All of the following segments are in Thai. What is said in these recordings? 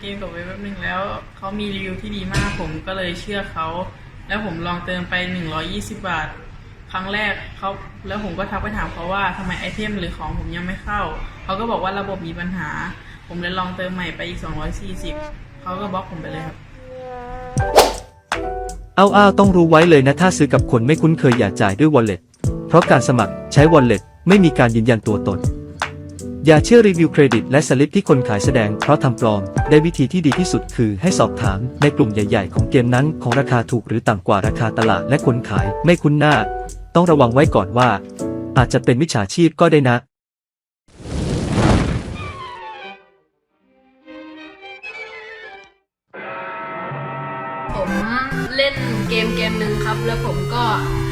เกมกับเว็บแป๊บนึงแล้วเขามีรีวิวที่ดีมากผมก็เลยเชื่อเขา แล้วผมลองเติมไป 120 บาท ครั้งแรกเขาแล้วผมก็ทักไปถามเขาว่าทำไมไอเทมหรือของผมยังไม่เข้า เขาก็บอกว่าระบบมีปัญหา ผมเลยลองเติมใหม่ไปอีก 240 เขาก็บล็อกผมไปเลยครับเอาอ้าวต้องรู้ไว้เลยนะถ้าซื้อกับคนไม่คุ้นเคยอย่าจ่ายด้วย wallet เพราะการสมัครใช้ wallet ไม่มีการยืนยันตัวตน อย่าเชื่อรีวิวเครดิตและสลิปที่คนขายแสดงเพราะทำปลอม ได้วิธีที่ดีที่สุดคือให้สอบถามในกลุ่มใหญ่ ๆ ของเกมนั้นของราคาถูกหรือต่ำกว่าราคาตลาดและคนขายไม่คุ้นหน้า ต้องระวังไว้ก่อนว่า อาจจะเป็นมิจฉาชีพก็ได้นะผมเล่นเกมเกมหนึ่งครับ แล้วผมก็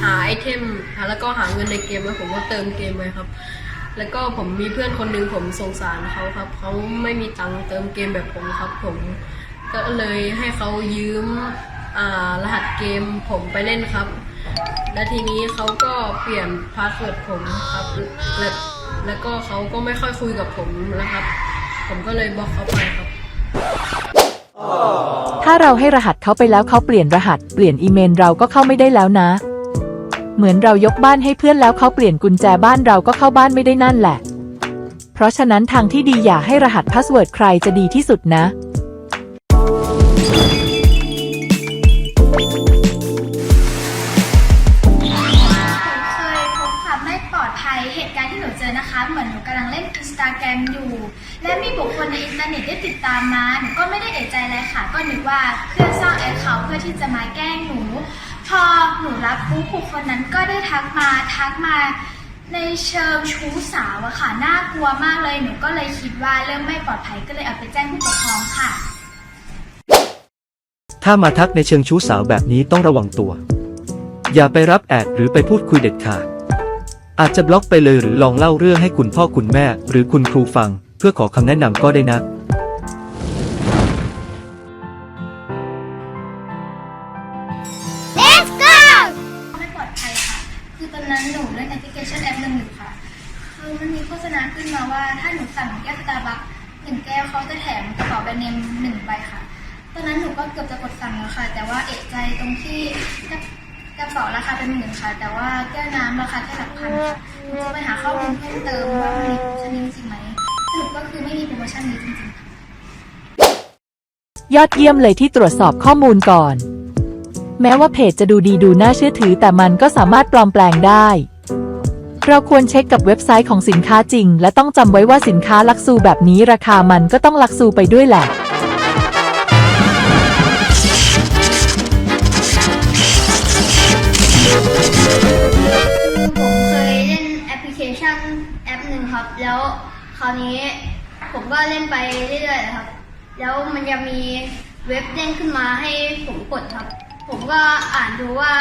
หาไอเทมหาแล้วก็หาเงินในเกมแล้วผมก็เติมเกมไปครับ แล้วก็ผมมีเพื่อนคนหนึ่งผมสงสารเขาครับเขาไม่มีตังค์เติมเกมแบบผมครับ ผมก็เลยให้เขายืมรหัสเกมผมไปเล่นครับ และทีนี้เขาก็เปลี่ยนพาสเวิร์ดผมครับและแล้วก็เขาก็ไม่ค่อยคุยกับผมแล้วครับ ผมก็เลยบล็อกเขาไปครับ ถ้าเราให้รหัสเขาไปแล้วเขาเปลี่ยนรหัส เปลี่ยนอีเมลเราก็เข้าไม่ได้แล้วนะ เหมือนเรายกบ้านให้เพื่อนแล้วเขาเปลี่ยนกุญแจบ้านเราก็เข้าบ้านไม่ได้นั่นแหละ เพราะฉะนั้นทางที่ดีอย่าให้รหัสพาสเวิร์ดใครจะดีที่สุดนะเคยพบความไม่ปลอดภัยเหตุการณ์ที่หนูเจอนะคะ เหมือนหนูกำลังเล่นอินสตาแกรมอยู่ และมีบุคคลในอินเทอร์เน็ตได้ติดตามมาหนูก็ไม่ได้เอะใจอะไรค่ะ ก็นึกว่าเพื่อนสร้างแอคเคาท์เพื่อที่จะมาแกล้งหนู พอหนูรับปุ๊บบุคคลนั้นก็ได้ทักมาทักมาในเชิงชู้สาวอะค่ะน่ากลัวมากเลยหนูก็เลยคิดว่าเริ่มไม่ปลอดภัยก็เลยเอาไปแจ้งผู้ปกครองค่ะ ถ้ามาทักในเชิงชู้สาวแบบนี้ต้องระวังตัว อย่าไปรับแอดหรือไปพูดคุยเด็ดขาด อาจจะบล็อกไปเลยหรือลองเล่าเรื่องให้คุณพ่อคุณแม่ หรือคุณครูฟัง เพื่อขอคำแนะนำก็ได้นะ นั้นหนูเล่นแอปพลิเคชันแอปหนึ่งอยู่ค่ะ คือมันมีโฆษณาขึ้นมาว่าถ้าหนูสั่งแก้วสตาร์บัคหนึ่งแก้วเขาจะแถมกระเป๋าแบรนด์เนมหนึ่งใบค่ะ ตอนนั้นหนูก็เกือบจะกดสั่งแล้วค่ะ แต่ว่าเอะใจตรงที่กระกระเป๋าราคาเป็นหมื่นค่ะ แต่ว่าแก้วน้ำราคาแค่หลักพันค่ะหนูจะไปหาข้อมูลเพิ่มเติมว่ามันมีโปรโมชั่นนี้จริงไหมสรุปก็คือไม่มีโปรโมชั่นนี้จริงๆค่ะ ยอดเยี่ยมเลยที่ตรวจสอบข้อมูลก่อน แม้ว่าเพจจะดูดีดูน่าเชื่อถือ แต่มันก็สามารถปลอมแปลงได้ เราควรเช็คกับเว็บไซต์ของสินค้าจริง และต้องจำไว้ว่าสินค้าลักซูแบบนี้ราคามันก็ต้องลักซูไปด้วยแหละคือผมเคยเล่นแอปพลิเคชันแอปหนึ่งครับ แล้วคราวนี้ผมก็เล่นไปเรื่อยๆนะครับ แล้วมันจะมีเว็บเด้งขึ้นมาให้ผมกดครับ ผมก็อ่านดูว่า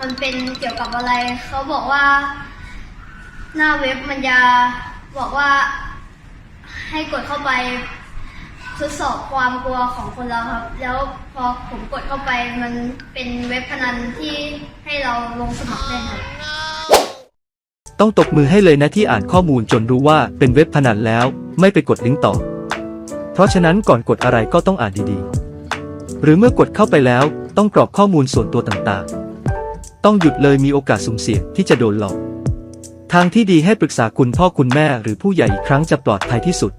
มันเป็นเกี่ยวกับอะไร เขาบอกว่า หน้าเว็บมันจะบอกว่า ให้กดเข้าไปทดสอบความกลัวของคนเราครับ แล้วพอผมกดเข้าไปมันเป็นเว็บพนันที่ให้เราลงสมัครเล่นครับ ต้องตบมือให้เลยนะที่อ่านข้อมูลจนรู้ว่าเป็นเว็บพนันแล้ว ไม่ไปกดลิงก์ต่อ เพราะฉะนั้นก่อนกดอะไรก็ต้องอ่านดีๆ หรือเมื่อกดเข้าไปแล้ว ต้องกรอกข้อมูลส่วนตัวต่างๆ ต้องหยุดเลยมีโอกาสสุ่มเสี่ยงที่จะโดนหลอก ทางที่ดีให้ปรึกษาคุณพ่อคุณแม่หรือผู้ใหญ่อีกครั้งจะปลอดภัยที่สุด